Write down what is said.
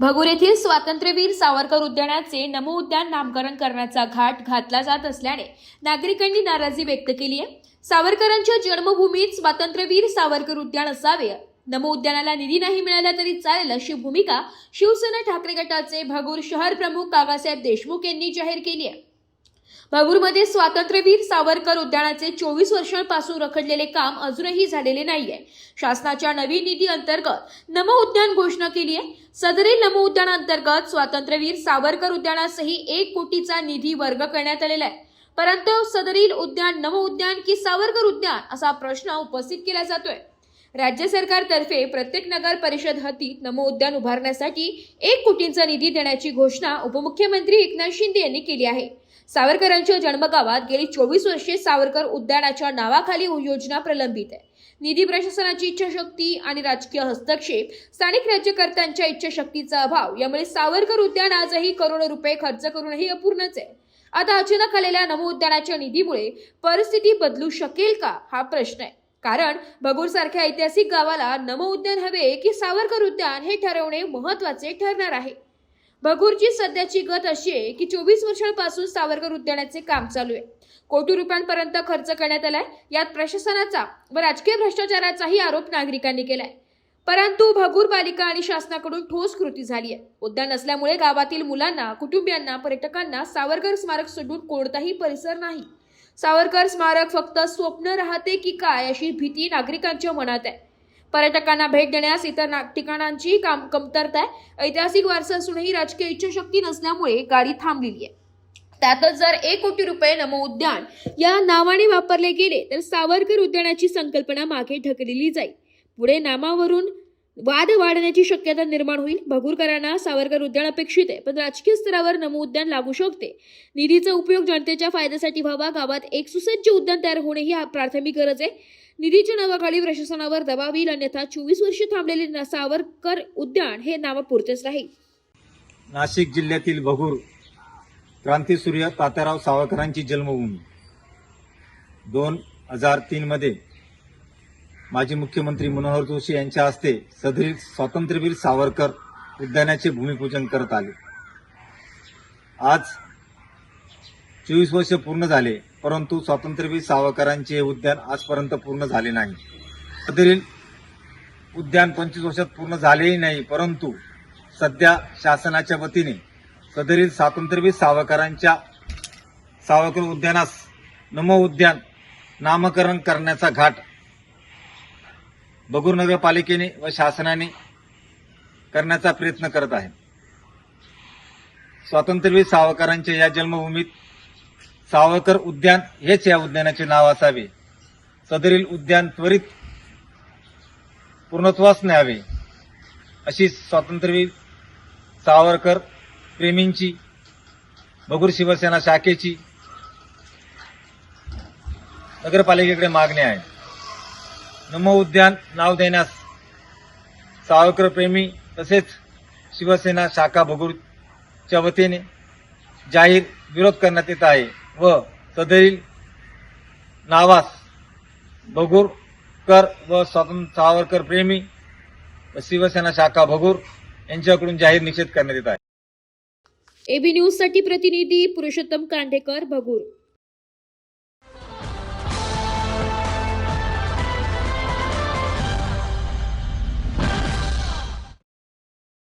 भगूर येथील स्वातंत्र्यवीर सावरकर उद्यानाचे नमो उद्यान नामकरण करण्याचा घाट घातला जात असल्याने नागरिकांनी नाराजी व्यक्त केली आहे. सावरकरांच्या जन्मभूमीत स्वातंत्र्यवीर सावरकर उद्यान असावे. नमो उद्यानाला निधी नाही मिळाला तरी चालेल अशी भूमिका शिवसेना ठाकरे गटाचे भगूर शहर प्रमुख काकासाहेब देशमुख यांनी जाहीर केली आहे. भागूरमध्ये स्वातंत्र्यवीर सावरकर उद्यानाचे चोवीस वर्षांपासून रखडलेले काम अजूनही झालेले नाहीये. शासनाच्या नवीन निधी अंतर्गत नम उद्यान घोषणा केली आहे. सदरील नम उद्यान अंतर्गत स्वातंत्र्यवीर सावरकर उद्यानासही एक कोटीचा निधी वर्ग करण्यात आलेला आहे. परंतु सदरील उद्यान नव उद्यान की सावरकर उद्यान असा प्रश्न उपस्थित केला जातोय. राज्य सरकारतर्फे प्रत्येक नगर परिषद हद्दीत नमो उद्यान उभारण्यासाठी एक कोटींचा निधी देण्याची घोषणा उपमुख्यमंत्री एकनाथ शिंदे यांनी केली आहे. सावरकरांच्या जन्मगावात गेली चोवीस वर्षे सावरकर उद्यानाच्या नावाखाली योजना प्रलंबित आहे. निधी प्रशासनाची इच्छाशक्ती आणि राजकीय हस्तक्षेप स्थानिक राज्यकर्त्यांच्या इच्छाशक्तीचा अभाव यामुळे सावरकर उद्यान आजही करोडो रुपये खर्च करूनही अपूर्णच आहे. आता अचानक आलेल्या नमो उद्यानाच्या निधीमुळे परिस्थिती बदलू शकेल का हा प्रश्न आहे. कारण भगूर सारख्या ऐतिहासिक गावाला नम उद्यान हवे की सावरकर उद्यान हे ठरवणे महत्त्वाचे ठरणार आहे. भगूरची सध्याची गत अशी आहे की चोवीस वर्षांपासून सावरकर उद्यानाचे काम चालू आहे. कोटी रुपयांपर्यंत खर्च करण्यात आलाय. यात प्रशासनाचा व राजकीय भ्रष्टाचाराचाही आरोप नागरिकांनी केलाय. परंतु भगूर पालिका आणि शासनाकडून ठोस कृती झाली आहे उद्यान असल्यामुळे गावातील मुलांना कुटुंबियांना पर्यटकांना सावरकर स्मारक सोडून कोणताही परिसर नाही. सावरकर स्मारक फक्त स्वप्न राहते की काय अशी भीती नागरिकांच्या मनात आहे. पर्यटकांना भेट देण्यास इतर ना- ठिकाणांची काम कमतरता आहे. ऐतिहासिक वारसा असूनही राजकीय इच्छाशक्ती नसल्यामुळे गाडी थांबलेली आहे. त्यातच जर एक कोटी रुपये नमो उद्यान या नावाने वापरले गेले तर सावरकर उद्यानाची संकल्पना मागे ढकलली जाईल. पुढे नामावरून वाद वाढण्याची शक्यता निर्माण होईल. भगूरकरांना सावरकर उद्यान अपेक्षित आहे पण राजकीय स्तरावर नमो उद्यान लागू शकते. निधीचा उपयोग जनतेच्या फायद्यासाठी व्हावा. गावात एक सुसज्ज उद्यान तयार होणे ही प्राथमिक गरज आहे. निधीच्या नावाखाली प्रशासनावर दबाव येईल अन्यथा चोवीस वर्षे थांबलेले सावरकर उद्यान हे नावापुरतेच राहील. नाशिक जिल्ह्यातील भगूर क्रांतीसूर्य तात्याराव सावरकरांची जन्मभूमी. दोन हजार तीनमध्ये माजी मुख्यमंत्री मनोहर जोशी यांच्या हस्ते सदरील स्वातंत्र्यवीर सावरकर उद्यानाचे भूमिपूजन करत आले. आज चोवीस वर्ष पूर्ण झाले परंतु स्वातंत्र्यवीर सावरकरांचे हे उद्यान आजपर्यंत पूर्ण झाले नाही. सदरील उद्यान पंचवीस वर्षात पूर्ण झालेही नाही परंतु सध्या शासनाच्या वतीने सदरील स्वातंत्र्यवीर सावरकरांच्या सावरकर उद्यानास नमो उद्यान नामकरण करण्याचा घाट बगूर नगरपालिकेने व शासनाने करण्याचा प्रयत्न करत आहे. स्वातंत्र्यवीर सावरकरांच्या या जन्मभूमीत सावरकर उद्यान हेच या उद्यानाचे नाव असावे. सदरील उद्यान त्वरित पूर्णत्वास न्यावे. अशी स्वातंत्र्यवीर सावरकर प्रेमींची भगूर शिवसेना शाखेची नगरपालिकेकडे मागणी आहे. नमो उद्यान नाव देण्यास सावरकर प्रेमी तसेच शिवसेना शाखा भगूरच्या वतीने जाहीर विरोध करण्यात येत आहे. व सदैल नावास भगूरकर व स्वातंत्र्य सावरकर प्रेमी व शिवसेना शाखा भगूर यांच्याकडून जाहीर निषेध करण्यात येत आहे. एबी न्यूजसाठी प्रतिनिधी पुरुषोत्तम कांडेकर भगूर.